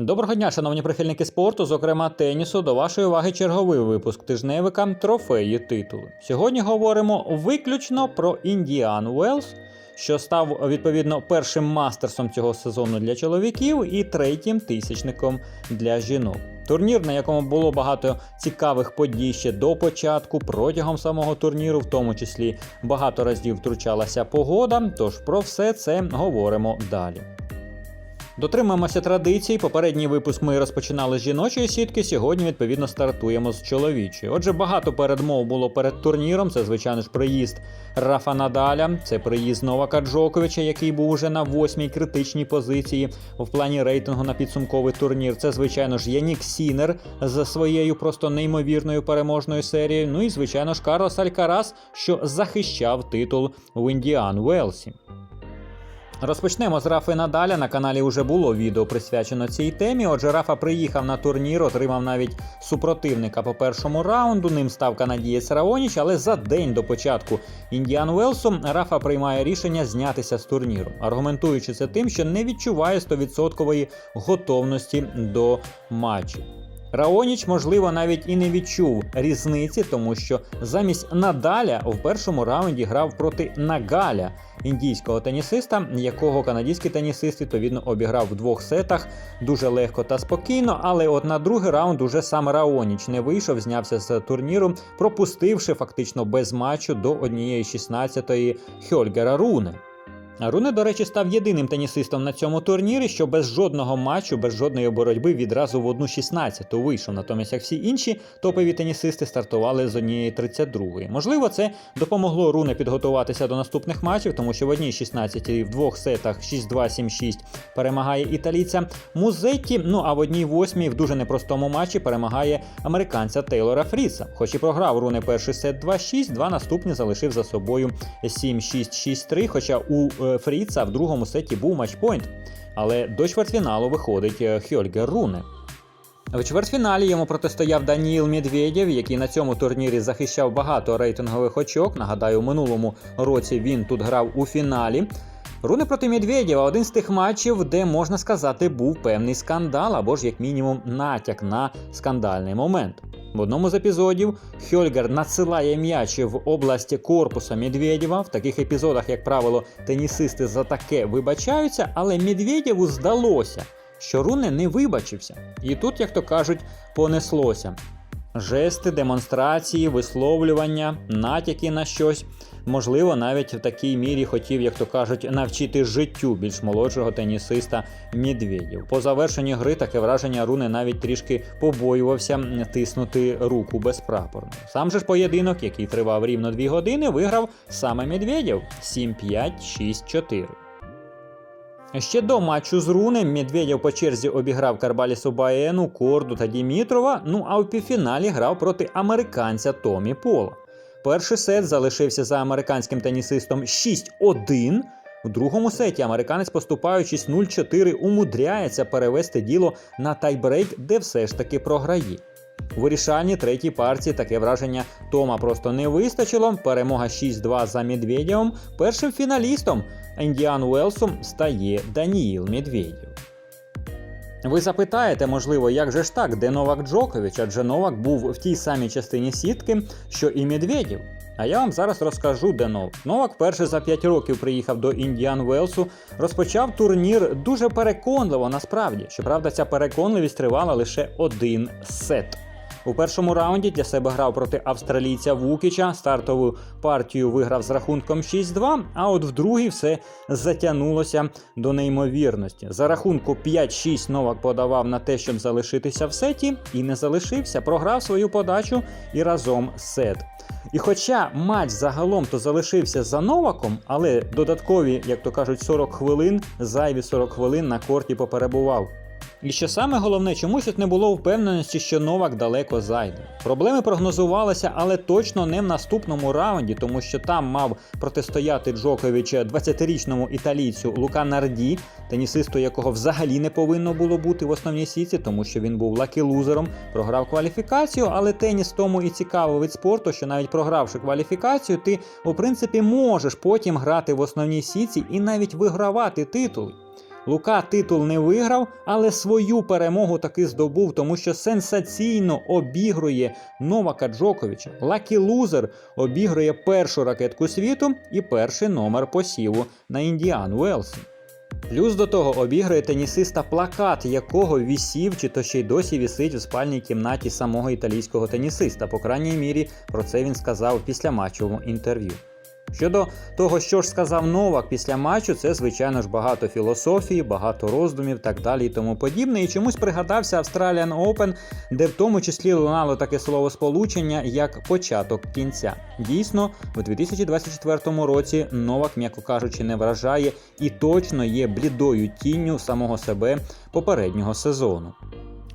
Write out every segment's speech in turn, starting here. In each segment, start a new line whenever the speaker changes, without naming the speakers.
Доброго дня, шановні прихильники спорту, зокрема тенісу. До вашої уваги черговий випуск тижневика трофеї титулу. Сьогодні говоримо виключно про Індіан Уелс, що став відповідно першим мастерсом цього сезону для чоловіків і третім тисячником для жінок. Турнір, на якому було багато цікавих подій ще до початку, протягом самого турніру, в тому числі багато разів втручалася погода. Тож про все це говоримо далі. Дотримаємося традицій. Попередній випуск ми розпочинали з жіночої сітки. Сьогодні, відповідно, стартуємо з чоловічої. Отже, багато передмов було перед турніром. Це, звичайно ж, приїзд Рафа Надаля, це приїзд Новака Джоковича, який був уже на восьмій критичній позиції в плані рейтингу на підсумковий турнір. Це, звичайно ж, Янік Сінер з своєю просто неймовірною переможною серією. Ну і, звичайно ж, Карлос Алькарас, що захищав титул в Індіан Уелсі. Розпочнемо з Рафи Надаля. На каналі вже було відео присвячено цій темі. Отже, Рафа приїхав на турнір, отримав навіть супротивника по першому раунду. Ним став канадієць Раоніч, але за день до початку Індіан Уелсу Рафа приймає рішення знятися з турніру, аргументуючи це тим, що не відчуває 100% готовності до матчу. Раоніч, можливо, навіть і не відчув різниці, тому що замість Надаля в першому раунді грав проти Нагаля, індійського тенісиста, якого канадський тенісист відповідно обіграв в двох сетах дуже легко та спокійно. Але от на другий раунд уже сам Раоніч не вийшов, знявся з турніру, пропустивши фактично без матчу до однієї 16-ї Хьольгера Руне. Руне, до речі, став єдиним тенісистом на цьому турнірі, що без жодного матчу, без жодної боротьби відразу в одну 16-ту вийшов. Натомість, як всі інші топові тенісисти стартували з однієї 32-ї. Можливо, це допомогло Руне підготуватися до наступних матчів, тому що в одній 16-й в двох сетах 6-2, 7-6 перемагає італійця Музетті. Ну а в одній восьмій в дуже непростому матчі перемагає американця Тейлора Фріца. Хоч і програв Руне перший сет 2-6, два наступні залишив за собою 7-6-6-3, Хоча у е, Фріца в другому сеті був матчпойнт. Але до чвертьфіналу виходить е, Хьольгер Руне. В чвертьфіналі йому протистояв Даніїл Медведєв, який на цьому турнірі захищав багато рейтингових очок. Нагадаю, у минулому році він тут грав у фіналі. Руне проти Медведєва один з тих матчів, де можна сказати, був певний скандал або ж як мінімум натяк на скандальний момент. В одному з епізодів Хьольгер надсилає м'яч в області корпуса Медведєва. В таких епізодах, як правило, тенісисти за таке вибачаються, але Медведєву здалося, що Руне не вибачився. І тут, як то кажуть, понеслося. Жести, демонстрації, висловлювання, натяки на щось. Можливо, навіть в такій мірі хотів, як то кажуть, навчити життю більш молодшого тенісиста Медведєв. По завершенні гри таке враження Руне навіть трішки побоювався тиснути руку безпрапорно. Сам же ж поєдинок, який тривав рівно 2 години, виграв саме Медведєв 7-5, 6-4. Ще до матчу з Рунем Медведєв по черзі обіграв Карбалісу Баену, Корду та Дімітрова. Ну а в півфіналі грав проти американця Томі Пола. Перший сет залишився за американським тенісистом 6-1. У другому сеті американець, поступаючись 0-4, умудряється перевести діло на тайбрейк, де все ж таки програє. У вирішальній третій партії таке враження Тома просто не вистачило. Перемога 6-2 за Медведєвим. Першим фіналістом Індіан Уелсом стає Даніїл Медведєв. Ви запитаєте, можливо, як же ж так, де Новак Джокович, адже Новак був в тій самій частині сітки, що і Медведєв. А я вам зараз розкажу, де Новак. Новак перший за 5 років приїхав до Індіан Уелсу, розпочав турнір дуже переконливо, насправді. Щоправда, ця переконливість тривала лише один сет. У першому раунді для себе грав проти австралійця Вукіча. Стартову партію виграв з рахунком 6-2, а от в другій все затягнулося до неймовірності. За рахунку 5-6 Новак подавав на те, щоб залишитися в сеті, і не залишився. Програв свою подачу і разом сет. І хоча матч загалом то залишився за Новаком, але додаткові, як то кажуть, 40 хвилин, зайві 40 хвилин на корті поперебував. І що саме головне, чомусь тут не було впевненості, що Новак далеко зайде. Проблеми прогнозувалися, але точно не в наступному раунді, тому що там мав протистояти Джокович 20-річному італійцю Лука Нарді, тенісисту, якого взагалі не повинно було бути в основній сіці, тому що він був лакі-лузером, програв кваліфікацію, але теніс тому і цікавий вид спорту, що навіть програвши кваліфікацію, ти у принципі можеш потім грати в основній сіці і навіть вигравати титул. Лука титул не виграв, але свою перемогу таки здобув, тому що сенсаційно обігрує Новака Джоковича. Лакі Лузер обігрує першу ракетку світу і перший номер посіву на Індіан Уелсі. Плюс до того обігрує тенісиста плакат, якого вісів чи то ще й досі вісить у спальній кімнаті самого італійського тенісиста. По крайній мірі про це він сказав в післяматчевому інтерв'ю. Щодо того, що ж сказав Новак після матчу, це звичайно ж багато філософії, багато роздумів, так далі і тому подібне. І чомусь пригадався Australian Open, де в тому числі лунало таке словосполучення як початок кінця. Дійсно, у 2024 році Новак, м'яко кажучи, не вражає і точно є блідою тінню самого себе попереднього сезону.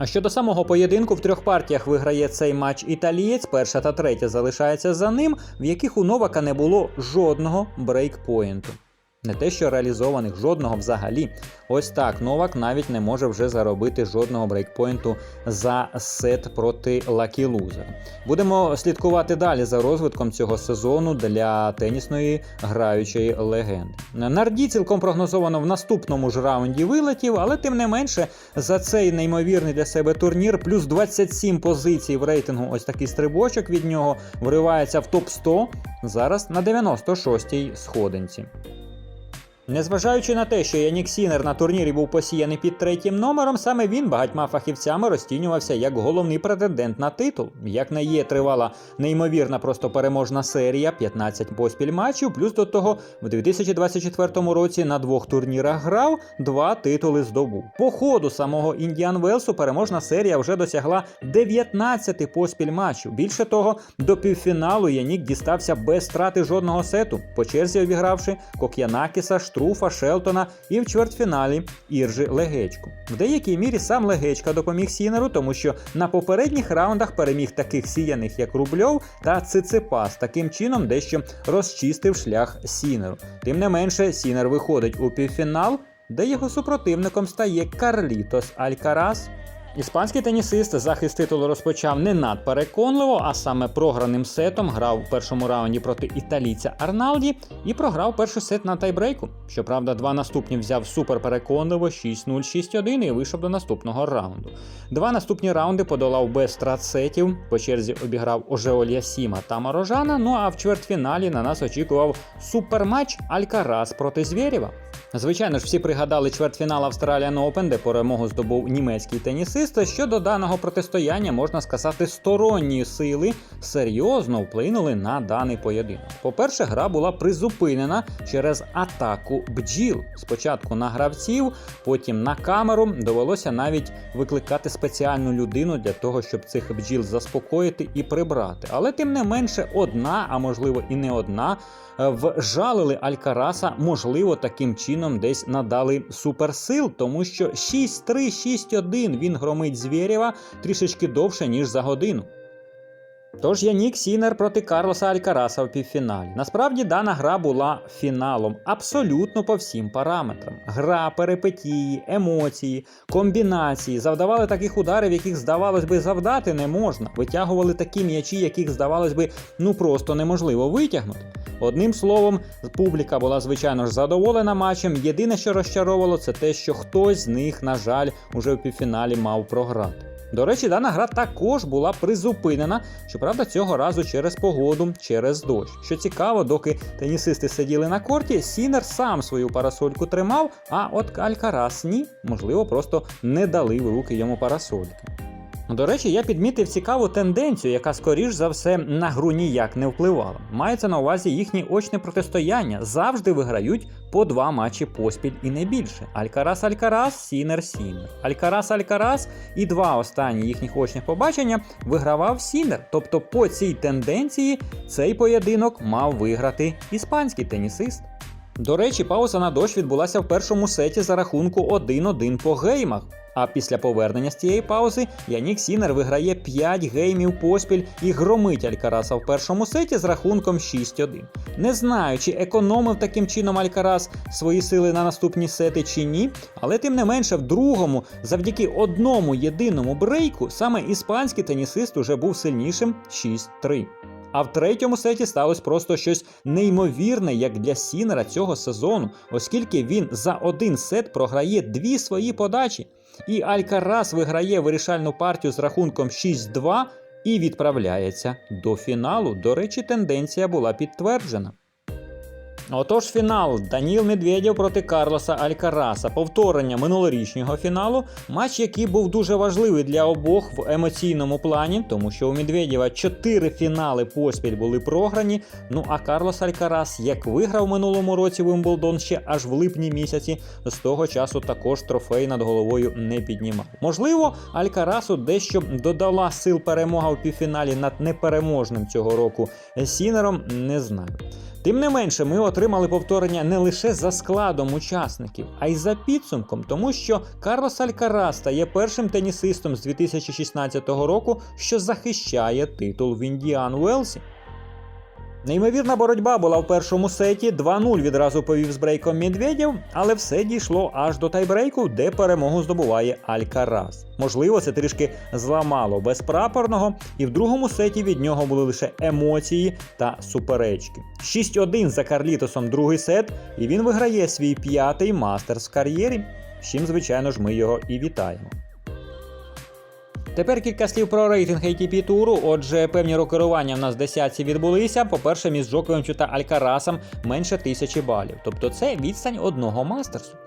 А щодо самого поєдинку, в трьох партіях виграє цей матч італієць, перша та третя залишається за ним, в яких у Новака не було жодного брейкпоінту. Не те, що реалізованих жодного взагалі. Ось так Новак навіть не може вже заробити жодного брейкпоінту за сет проти Лакі Лузера. Будемо слідкувати далі за розвитком цього сезону для тенісної граючої легенди. Нарді цілком прогнозовано в наступному ж раунді вилетів, але тим не менше за цей неймовірний для себе турнір, плюс 27 позицій в рейтингу, ось такий стрибочок від нього вривається в топ 100 зараз на 96-й сходинці. Незважаючи на те, що Янік Сінер на турнірі був посіяний під третім номером, саме він багатьма фахівцями розцінювався як головний претендент на титул. Як не є тривала неймовірна просто переможна серія, 15 поспіль матчів, плюс до того в 2024 році на двох турнірах грав, два титули здобув. По ходу самого Індіан Велсу переможна серія вже досягла 19 поспіль матчів. Більше того, до півфіналу Янік дістався без страти жодного сету, по черзі обігравши Кок'янакіса, Штруфа, Шелтона і в чвертьфіналі Іржи Легечку. В деякій мірі сам Легечка допоміг Сінеру, тому що на попередніх раундах переміг таких сіяних, як Рубльов та Циципас, таким чином дещо розчистив шлях Сінеру. Тим не менше, Сінер виходить у півфінал, де його супротивником стає Карлітос Алькарас. Іспанський тенісист захист титулу розпочав не надпереконливо, а саме програним сетом грав у першому раунді проти італійця Арналді і програв перший сет на тайбрейку. Щоправда, два наступні взяв суперпереконливо 6-0, 6-1 і вийшов до наступного раунду. Два наступні раунди подолав без страт сетів. По черзі обіграв Ожеолія Сіма та Марожана. Ну а в чвертьфіналі на нас очікував суперматч Алькарас проти Звєрєва. Звичайно ж, всі пригадали чвертьфінал Australian Open, де перемогу здобув німецький тенісист. Щодо даного протистояння, можна сказати, сторонні сили серйозно вплинули на даний поєдинок. По-перше, гра була призупинена через атаку бджіл. Спочатку на гравців, потім на камеру. Довелося навіть викликати спеціальну людину для того, щоб цих бджіл заспокоїти і прибрати. Але тим не менше, одна, а можливо і не одна, вжалили Алькараса, можливо, таким чином десь надали суперсил, тому що 6-3, 6-1 він громить Звєрєва трішечки довше, ніж за годину. Тож Янік Сінер проти Карлоса Алькараса в півфіналі. Насправді дана гра була фіналом абсолютно по всім параметрам. Гра, перипетії, емоції, комбінації завдавали таких ударів, яких, здавалось би, завдати не можна. Витягували такі м'ячі, яких, здавалось би, ну просто неможливо витягнути. Одним словом, публіка була звичайно ж задоволена матчем. Єдине, що розчаровувало, це те, що хтось з них, на жаль, уже в півфіналі мав програти. До речі, дана гра також була призупинена, щоправда, цього разу через погоду, через дощ. Що цікаво, доки тенісисти сиділи на корті, Сінер сам свою парасольку тримав, а от Алькарас ні, можливо, просто не дали в руки йому парасольки. До речі, я підмітив цікаву тенденцію, яка, скоріш за все, на гру ніяк не впливала. Мається на увазі їхнє очне протистояння. Завжди виграють по два матчі поспіль і не більше. Алькарас Алькарас, Сінер Сінер. Алькарас Алькарас і два останні їхніх очних побачення вигравав Сінер. Тобто, по цій тенденції цей поєдинок мав виграти іспанський тенісист. До речі, пауза на дощ відбулася в першому сеті за рахунку 1-1 по геймах. А після повернення з цієї паузи Янік Сінер виграє 5 геймів поспіль і громить Алькараса в першому сеті з рахунком 6-1. Не знаю, чи економив таким чином Алькарас свої сили на наступні сети чи ні, але тим не менше в другому, завдяки одному єдиному брейку, саме іспанський тенісист уже був сильнішим 6-3. А в третьому сеті сталося просто щось неймовірне, як для Сінера цього сезону, оскільки він за один сет програє дві свої подачі. І Алькарас виграє вирішальну партію з рахунком 6-2 і відправляється до фіналу. До речі, тенденція була підтверджена. Отож, фінал Даніл Медведєв проти Карлоса Алькараса. Повторення минулорічнього фіналу, матч, який був дуже важливий для обох в емоційному плані, тому що у Медведєва чотири фінали поспіль були програні. Ну а Карлос Алькарас, як виграв минулому році Вимблдон ще аж в липні місяці, з того часу також трофей над головою не піднімав. Можливо, Алькарасу дещо додала сил перемога у півфіналі над непереможним цього року Сінером, не знаю. Тим не менше, ми отримали повторення не лише за складом учасників, а й за підсумком, тому що Карлос Алькарас стає першим тенісистом з 2016 року, що захищає титул в Індіан Уелсі. Неймовірна боротьба була в першому сеті. 2-0 відразу повів з брейком Медведєв, але все дійшло аж до тайбрейку, де перемогу здобуває Алькарас. Можливо, це трішки зламало безпрапорного, і в другому сеті від нього були лише емоції та суперечки. 6-1 за Карлітосом другий сет, і він виграє свій п'ятий мастерс в кар'єрі. з Чим, звичайно ж, ми його і вітаємо. Тепер кілька слів про рейтинг ATP туру. Отже, певні рокерування в нас десятці відбулися. По-перше, між Джоковичем та Алькарасом менше тисячі балів. Тобто це відстань одного мастерсу.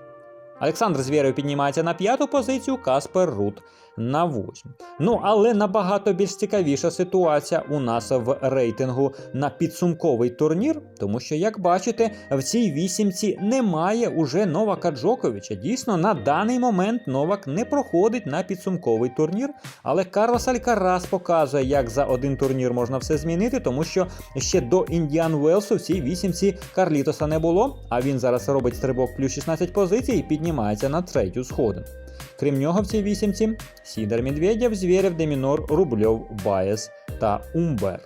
Олександр Звєрев піднімається на п'яту позицію, Каспер Рут на восьму. Ну але набагато більш цікавіша ситуація у нас в рейтингу на підсумковий турнір, тому що, як бачите, в цій вісімці немає уже Новака Джоковича. Дійсно, на даний момент Новак не проходить на підсумковий турнір, але Карлос Алькарас показує, як за один турнір можна все змінити, тому що ще до Індіан Велсу в цій вісімці Карлітоса не було, а він зараз робить стрибок плюс 16 позицій і піднімається на третю сходинку. Крім нього, в цій вісімці Сідер Медведєв, Звєрєв, Демінор, Рубльов, Баєс та Умбер.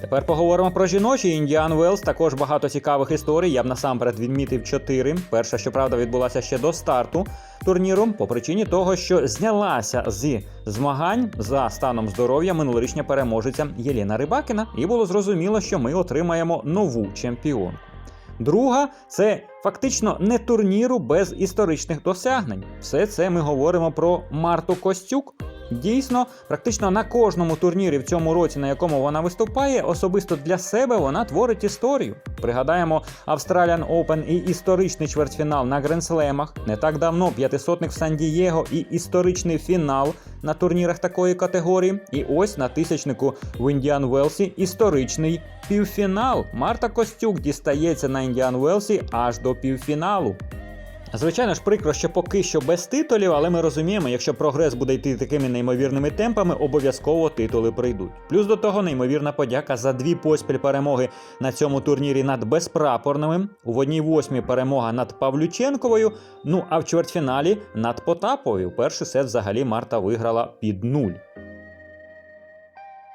Тепер поговоримо про жіночий Індіан Велс. Також багато цікавих історій. Я б насамперед відмітив чотири. Перша, щоправда, відбулася ще до старту турніру, по причині того, що знялася з змагань за станом здоров'я минулорічня переможеця Єліна Рибакіна, і було зрозуміло, що ми отримаємо нову чемпіонку. Друга це фактично не турніру без історичних досягнень. Все це ми говоримо про Марту Костюк. Дійсно, практично на кожному турнірі в цьому році, на якому вона виступає, особисто для себе вона творить історію. Пригадаємо Australian Open і історичний чвертьфінал на Гренслемах. Не так давно п'ятисотник в Сан-Дієго і історичний фінал на турнірах такої категорії. І ось на тисячнику в Індіан Велсі історичний півфінал. Марта Костюк дістається на Індіан Велсі аж до півфіналу. Звичайно ж, прикро, що поки що без титулів, але ми розуміємо, якщо прогрес буде йти такими неймовірними темпами, обов'язково титули прийдуть. Плюс до того, неймовірна подяка за дві поспіль перемоги на цьому турнірі над безпрапорними. У одній восьмій перемога над Павлюченковою. Ну а в чвертьфіналі над Потаповою. Перший сет взагалі Марта виграла під нуль.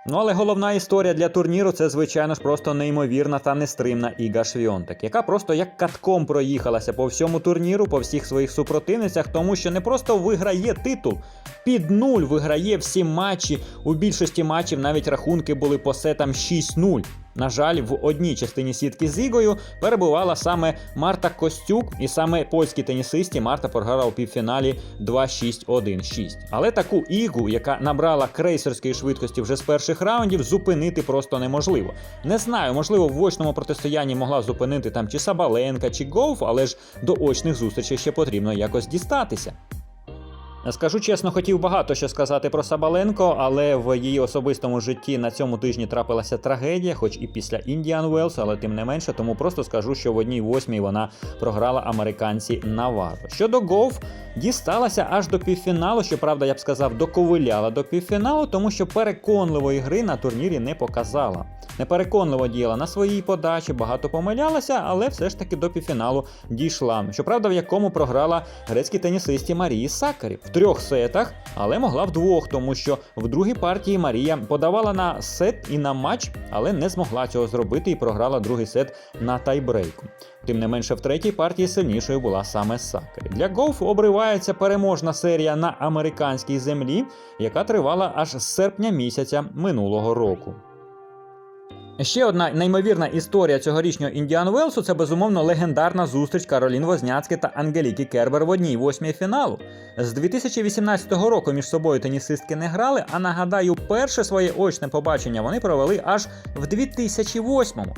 Ну, але головна історія для турніру це, звичайно ж, просто неймовірна та нестримна Іга Швіонтек, яка просто як катком проїхалася по всьому турніру, по всіх своїх супротивницях, тому що не просто виграє титул, під нуль виграє всі матчі. У більшості матчів навіть рахунки були по сетам 6-0. На жаль, в одній частині сітки з Ігою перебувала саме Марта Костюк, і саме польській тенісисті Марта програла у півфіналі 2-6-1-6. Але таку ігу, яка набрала крейсерської швидкості вже з перших раундів, зупинити просто неможливо. Не знаю, можливо, в очному протистоянні могла зупинити там чи Сабаленка, чи Гоуф, але ж до очних зустрічей ще потрібно якось дістатися. Скажу чесно, хотів багато що сказати про Сабаленко, але в її особистому житті на цьому тижні трапилася трагедія, хоч і після Індіан Уелс, але тим не менше, тому просто скажу, що в одній восьмій вона програла американці Наварро. Щодо Гоуф, дісталася аж до півфіналу. Щоправда, я б сказав, доковиляла до півфіналу, тому що переконливої гри на турнірі не показала. Непереконливо діяла на своїй подачі, багато помилялася, але все ж таки до півфіналу дійшла. Щоправда, в якому програла грецькій тенісисті Марії Сакарі в трьох сетах, але могла в двох, тому що в другій партії Марія подавала на сет і на матч, але не змогла цього зробити і програла другий сет на тайбрейку. Тим не менше, в третій партії сильнішою була саме Сакарі. Для Гоуф обривається переможна серія на американській землі, яка тривала аж з серпня місяця минулого року. Ще одна неймовірна історія цьогорічнього Індіан Велсу це безумовно легендарна зустріч Каролін Возняцьки та Ангеліки Кербер в одній восьмій фіналу. З 2018 року між собою тенісистки не грали, а нагадаю, перше своє очне побачення вони провели аж в 2008-му.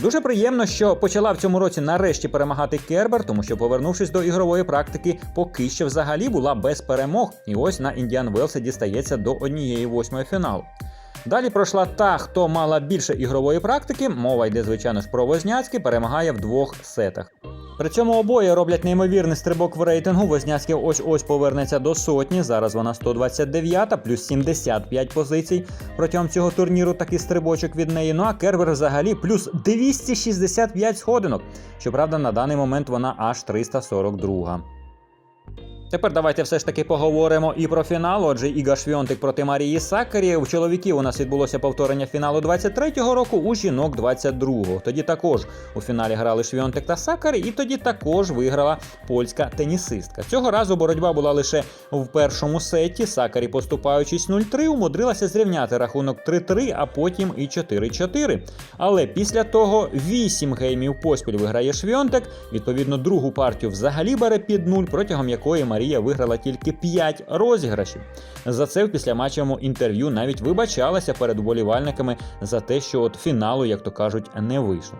Дуже приємно, що почала в цьому році нарешті перемагати Кербер, тому що, повернувшись до ігрової практики, поки що взагалі була без перемог. І ось на Індіан Велсі дістається до однієї восьмої фіналу. Далі пройшла та, хто мала більше ігрової практики, мова йде, звичайно ж, про Возняцький, перемагає в двох сетах. При цьому обоє роблять неймовірний стрибок в рейтингу. Возняцький ось ось повернеться до сотні. Зараз вона 129, плюс 75 позицій. Протягом цього турніру такий стрибочок від неї. Ну а Кербер взагалі плюс 265 сходинок. Щоправда, на даний момент вона аж 342. Тепер давайте все ж таки поговоримо і про фінал. Отже, Іга Швьонтик проти Марії Сакарі. У чоловіків у нас відбулося повторення фіналу 23-го року, у жінок 22-го. Тоді також у фіналі грали Швьонтик та Сакарі, і тоді також виграла польська тенісистка. Цього разу боротьба була лише в першому сеті. Сакарі, поступаючись 0-3, умудрилася зрівняти рахунок 3-3, а потім і 4-4. Але після того 8 геймів поспіль виграє Швьонтик. Відповідно, другу партію взагалі бере під нуль, протягом якої Марія виграла тільки 5 розіграшів. За це в післяматчевому інтерв'ю навіть вибачалася перед вболівальниками за те, що от фіналу, як то кажуть, не вийшло.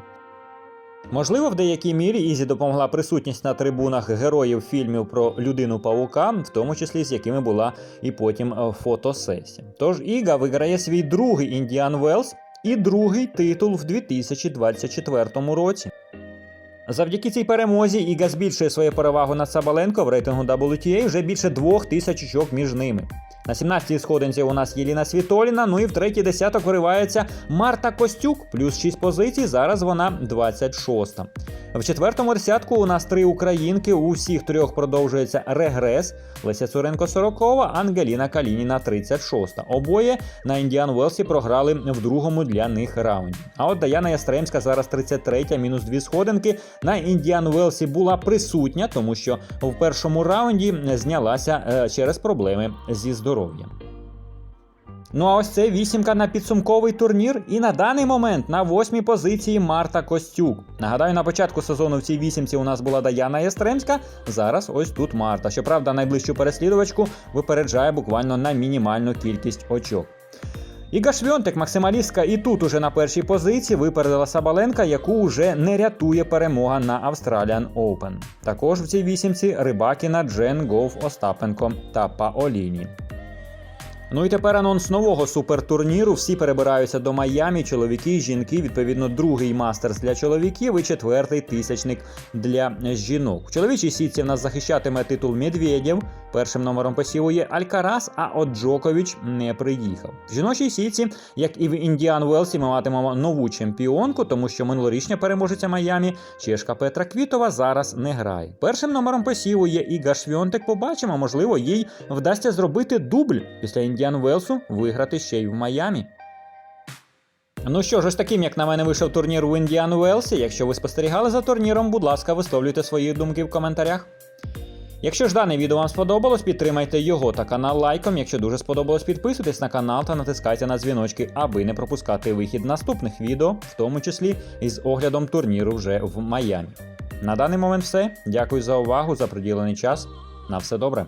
Можливо, в деякій мірі Ізі допомогла присутність на трибунах героїв фільмів про людину павука, в тому числі з якими була і потім е, фотосесія. Тож Іга виграє свій другий Індіан Велс і другий титул в 2024 році. Завдяки цій перемозі Іга збільшує свою перевагу над Сабаленко в рейтингу WTA вже більше двох тисяч очок між ними. На 17-й сходинці у нас Єліна Світоліна, ну і в третій десяток виривається Марта Костюк, плюс 6 позицій, зараз вона 26-та. В четвертому десятку у нас три українки, у всіх трьох продовжується регрес. Леся Цуренко 40, Ангеліна Калініна 36. Обоє на Індіан Велсі програли в другому для них раунді. А от Даяна Ястремська зараз 33, мінус 2 сходинки. На Індіан Велсі була присутня, тому що в першому раунді знялася е, через проблеми зі здоров'ям. Ну а ось це вісімка на підсумковий турнір. І на даний момент на восьмій позиції Марта Костюк. Нагадаю, на початку сезону в цій вісімці у нас була Даяна Ястремська. Зараз ось тут Марта. Щоправда, найближчу переслідувачку випереджає буквально на мінімальну кількість очок. Іга Швьонтик, максималістка, і тут уже на першій позиції випередила Сабаленка, яку вже не рятує перемога на Australian Open. Також в цій вісімці Рибакіна, Джен Гов Остапенко та Паоліні. Ну і тепер анонс нового супертурніру. Всі перебираються до Майамі. Чоловіки, жінки, відповідно, другий мастерс для чоловіків і четвертий тисячник для жінок. В чоловічій сітці в нас захищатиме титул Медведєв. Першим номером посівує Алькарас, а от Джокович не приїхав. В жіночій сітці, як і в Індіан Велсі, ми матимемо нову чемпіонку, тому що минулорічня переможеця Майамі чешка Петра Квітова зараз не грає. Першим номером посівує Іга Швьонтек. Побачимо, можливо, їй вдасться зробити дубль після Індіан Велсу виграти ще й в Майамі. Ну що ж, ось таким, як на мене, вийшов турнір в Індіан Уелсі. Якщо ви спостерігали за турніром, будь ласка, висловлюйте свої думки в коментарях. Якщо ж дане відео вам сподобалось, підтримайте його та канал лайком. Якщо дуже сподобалось, підписуйтесь на канал та натискайте на дзвіночки, аби не пропускати вихід наступних відео, в тому числі із оглядом турніру вже в Майамі. На даний момент все. Дякую за увагу, за приділений час. На все добре.